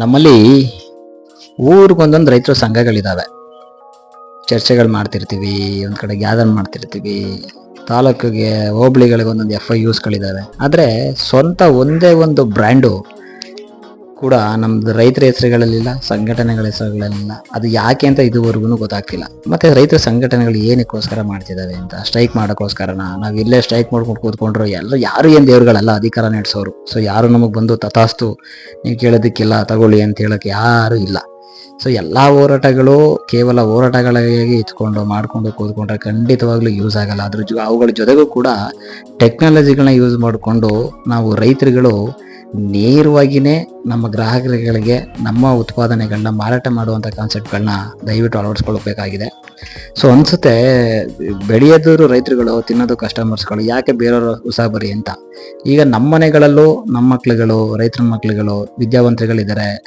ನಮ್ಮಲ್ಲಿ ಊರಿಗೊಂದೊಂದು ರೈತರ ಸಂಘಗಳಿದ್ದಾವೆ ಚರ್ಚೆಗಳು ಮಾಡ್ತಿರ್ತೀವಿ, ಒಂದು ಕಡೆ ಗ್ಯಾದರ್ ಮಾಡ್ತಿರ್ತೀವಿ, ತಾಲೂಕಿಗೆ ಹೋಬಳಿಗಳಿಗೆ ಒಂದೊಂದು ಎಫ್ ಐ ಯೂಸ್ಗಳಿದ್ದಾವೆ ಆದರೆ ಸ್ವಂತ ಒಂದೇ ಒಂದು ಬ್ರ್ಯಾಂಡು ಕೂಡ ನಮ್ದು ರೈತರ ಹೆಸರುಗಳಲ್ಲಿಲ್ಲ, ಸಂಘಟನೆಗಳ ಹೆಸರುಗಳಲ್ಲಿಲ್ಲ. ಅದು ಯಾಕೆ ಅಂತ ಇದುವರೆಗೂ ಗೊತ್ತಾಗ್ತಿಲ್ಲ. ಮತ್ತೆ ರೈತರ ಸಂಘಟನೆಗಳು ಏನಕ್ಕೋಸ್ಕರ ಮಾಡ್ತಿದ್ದಾವೆ ಅಂತ ಸ್ಟ್ರೈಕ್ ಮಾಡೋಕ್ಕೋಸ್ಕರನ? ನಾವು ಇಲ್ಲೇ ಸ್ಟ್ರೈಕ್ ಮಾಡ್ಕೊಂಡು ಕೂತ್ಕೊಂಡ್ರು ಎಲ್ಲರೂ ಯಾರು ಏನು ದೇವ್ರುಗಳಲ್ಲ, ಅಧಿಕಾರ ನಡೆಸೋರು. ಸೊ ಯಾರು ನಮಗೆ ಬಂದು ತಥಾಸ್ತು, ನೀವು ಕೇಳೋದಕ್ಕಿಲ್ಲ, ತಗೊಳ್ಳಿ ಅಂತ ಹೇಳೋಕೆ ಯಾರು ಇಲ್ಲ. ಸೊ ಎಲ್ಲ ಹೋರಾಟಗಳು ಕೇವಲ ಹೋರಾಟಗಳಿಗೆ ಇಟ್ಕೊಂಡು ಮಾಡ್ಕೊಂಡು ಕೂತ್ಕೊಂಡ್ರೆ ಖಂಡಿತವಾಗ್ಲೂ ಯೂಸ್ ಆಗಲ್ಲ. ಅದ್ರ ಜೊ ಅವುಗಳ ಜೊತೆಗೂ ಕೂಡ ಟೆಕ್ನಾಲಜಿಗಳನ್ನ ಯೂಸ್ ಮಾಡಿಕೊಂಡು ನಾವು ರೈತರುಗಳು ನೇರವಾಗಿಯೇ ನಮ್ಮ ಗ್ರಾಹಕರುಗಳಿಗೆ ನಮ್ಮ ಉತ್ಪಾದನೆಗಳನ್ನ ಮಾರಾಟ ಮಾಡುವಂಥ ಕಾನ್ಸೆಪ್ಟ್ಗಳನ್ನ ದಯವಿಟ್ಟು ಅಳವಡಿಸ್ಕೊಳ್ಬೇಕಾಗಿದೆ ಸೊ ಅನ್ಸುತ್ತೆ ಬೆಳೆಯೋದವರು ರೈತರುಗಳು, ತಿನ್ನೋದು ಕಸ್ಟಮರ್ಸ್ಗಳು ಯಾಕೆ ಬೇರೆಯವರು ಉಸಾಬರಿ ಅಂತ? ಈಗ ನಮ್ಮ ಮನೆಗಳಲ್ಲೂ ನಮ್ಮ ಮಕ್ಕಳುಗಳು ರೈತರ ಮಕ್ಕಳುಗಳು ವಿದ್ಯಾವಂತರುಗಳಿದ್ದಾರೆ.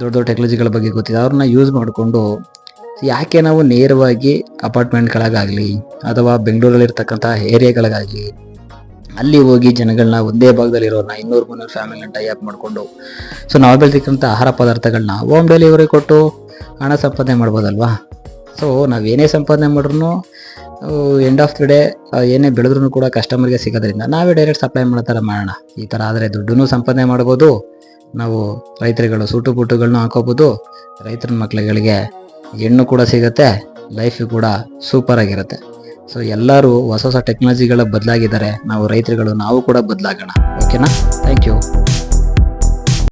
ದೊಡ್ಡ ದೊಡ್ಡ ಟೆಕ್ನಾಲಜಿಗಳ ಬಗ್ಗೆ ಗೊತ್ತಿದೆ. ಅವ್ರನ್ನ ಯೂಸ್ ಮಾಡಿಕೊಂಡು ಯಾಕೆ ನಾವು ನೇರವಾಗಿ ಅಪಾರ್ಟ್ಮೆಂಟ್ಗಳಾಗಲಿ ಅಥವಾ ಬೆಂಗಳೂರಲ್ಲಿರ್ತಕ್ಕಂಥ ಏರಿಯಾಗಳಿಗಾಗಲಿ ಅಲ್ಲಿ ಹೋಗಿ ಜನಗಳನ್ನ ಒಂದೇ ಭಾಗದಲ್ಲಿರೋರ್ನ ಇನ್ನೂರು ಮುನ್ನೂರು ಫ್ಯಾಮಿಲಿನ ಟೈ ಅಪ್ ಮಾಡಿಕೊಂಡು ಸೊ ನಾವು ಬೆಳೆದಿಕ್ಕಂಥ ಆಹಾರ ಪದಾರ್ಥಗಳನ್ನ ಹೋಮ್ ಡೆಲಿವರಿ ಕೊಟ್ಟು ಹಣ ಸಂಪಾದನೆ ಮಾಡ್ಬೋದಲ್ವಾ? ಸೊ ನಾವೇನೇ ಸಂಪಾದನೆ ಮಾಡ್ರೂ ಎಂಡ್ ಆಫ್ ದಿ ಡೇ ಏನೇ ಬೆಳೆದ್ರೂ ಕೂಡ ಕಸ್ಟಮರ್ಗೆ ಸಿಗೋದ್ರಿಂದ ನಾವೇ ಡೈರೆಕ್ಟ್ ಸಪ್ಲೈ ಮಾಡೋ ಥರ ಮಾಡೋಣ. ಈ ಥರ ಆದರೆ ದುಡ್ಡನ್ನು ಸಂಪಾದನೆ ಮಾಡ್ಬೋದು, ನಾವು ರೈತರುಗಳು ಸೂಟು ಬೂಟುಗಳನ್ನ ಹಾಕೋಬೋದು, ರೈತರ ಮಕ್ಕಳುಗಳಿಗೆ ಹೆಣ್ಣು ಕೂಡ ಸಿಗುತ್ತೆ ಲೈಫು ಕೂಡ ಸೂಪರ್ ಆಗಿರುತ್ತೆ. ಸೊ ಎಲ್ಲರೂ ಹೊಸ ಹೊಸ ಟೆಕ್ನಾಲಜಿಗಳ ಬದಲಾಗಿದ್ದಾರೆ. ನಾವು ರೈತರುಗಳು ನಾವು ಕೂಡ ಬದಲಾಗೋಣ. ಓಕೆನಾ ಥ್ಯಾಂಕ್ ಯು